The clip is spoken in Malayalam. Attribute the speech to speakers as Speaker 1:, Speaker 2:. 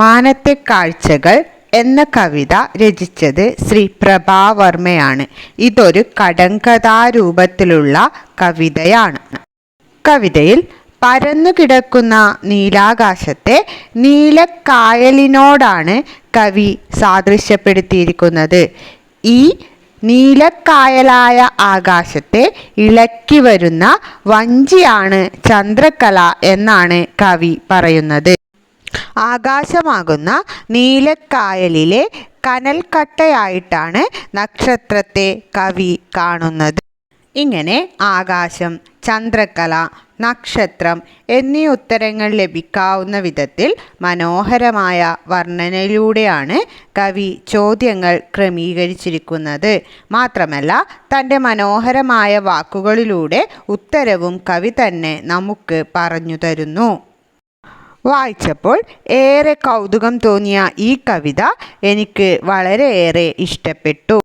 Speaker 1: മാനത്തെ കാഴ്ചകൾ എന്ന കവിത രചിച്ചത് ശ്രീ പ്രഭാവർമ്മയാണ്. ഇതൊരു കടങ്കഥാരൂപത്തിലുള്ള കവിതയാണ്. കവിതയിൽ പരന്നു കിടക്കുന്ന നീലാകാശത്തെ നീലക്കായലിനോടാണ് കവി സാദൃശ്യപ്പെടുത്തിയിരിക്കുന്നത്. ഈ നീലക്കായലായ ആകാശത്തെ ഇളക്കി വരുന്ന വഞ്ചിയാണ് ചന്ദ്രകല എന്നാണ് കവി പറയുന്നത്. ആകാശമാകുന്ന നീലക്കായലിലെ കനൽക്കട്ടയായിട്ടാണ് നക്ഷത്രത്തെ കവി കാണുന്നത്. ഇങ്ങനെ ആകാശം ചന്ദ്രകല നക്ഷത്രം എന്നീ ഉത്തരങ്ങൾ ലഭിക്കാവുന്ന വിധത്തിൽ മനോഹരമായ വർണനയിലൂടെയാണ് കവി ചോദ്യങ്ങൾ ക്രമീകരിച്ചിരിക്കുന്നത്. മാത്രമല്ല തന്റെ മനോഹരമായ വാക്കുകളിലൂടെ ഉത്തരവും കവി തന്നെ നമുക്ക് പറഞ്ഞു തരുന്നു. വായിച്ചപ്പോൾ ഏറെ കൗതുകം തോന്നിയ ഈ കവിത എനിക്ക് വളരെയേറെ ഇഷ്ടപ്പെട്ടു.